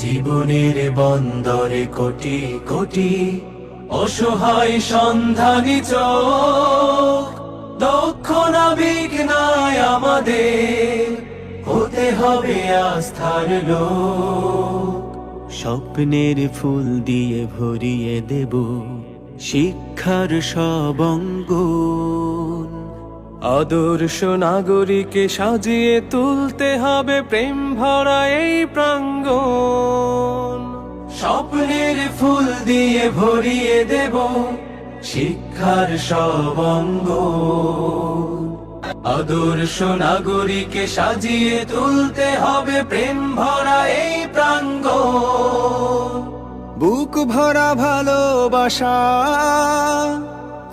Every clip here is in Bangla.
জীবনের বন্দরে কোটি কোটি অসহায় সন্ধানী চোখ, দক্ষ আমাদের, হতে হবে আস্থার লোক। স্বপ্নের ফুল দিয়ে ভরিয়ে দেব শিক্ষার সব অঙ্গন। আদর্শ নাগরিকে সাজিয়ে তুলতে হবে প্রেম ভরা এই প্রাঙ্গণ ফুল দিয়ে ভরিয়ে দেব শিক্ষার সব অঙ্গন আদর্শ নাগরিকে সাজিয়ে তুলতে হবে প্রেম ভরা এই প্রাঙ্গ। বুক ভরা ভালোবাসা,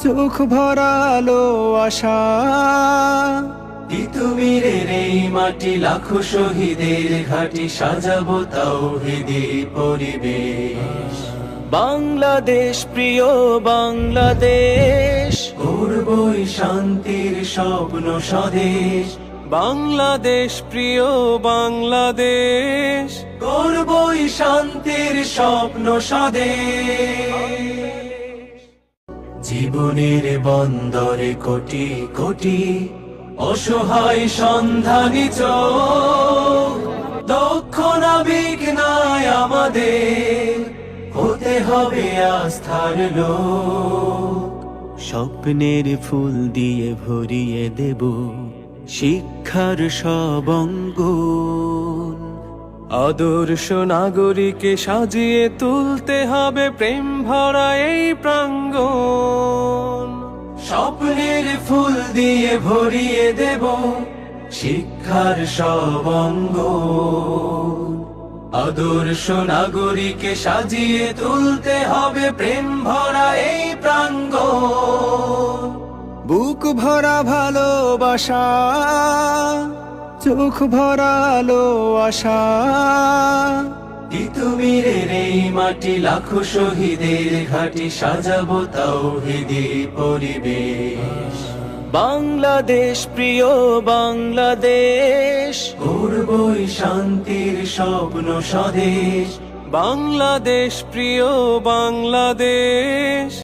চোখ ভরা আলো আশা। তিতুমিরের এই মাটি লাখো শহীদের ঘাটি সাজাবো তাও পরিবেশ। বাংলাদেশ প্রিয় বাংলাদেশ। করবই শান্তির স্বপ্ন স্বদেশ। বাংলাদেশ প্রিয় বাংলাদেশ। করবই শান্তির স্বপ্ন স্বদেশ। জীবনের বন্দরে কোটি কোটি অসহায় সন্ধানী চোখ দক্ষ নাবিক নাই আমাদের। হতে হবে আস্থার লোক। স্বপ্নের ফুল দিয়ে ভরিয়ে দেব শিক্ষার সব অঙ্গন আদর্শ নাগরিকে সাজিয়ে তুলতে হবে প্রেম ভরা এই প্রাঙ্গণ। স্বপ্নের ফুল দিয়ে ভরিয়ে দেব শিক্ষার সব অঙ্গন আদর্শ নাগরিকে সাজিয়ে তুলতে হবে প্রেম ভরা এই প্রাঙ্গ। বুক ভরা ভালোবাসা, চোখ ভরা আলো আশা। তিতুমিরের এই মাটি লাখো শহীদের ঘাটি সাজাবো তাও পরিবেশ। বাংলাদেশ, প্রিয় বাংলাদেশ করবই শান্তির স্বপ্ন স্বদেশ। বাংলাদেশ, প্রিয় বাংলাদেশ।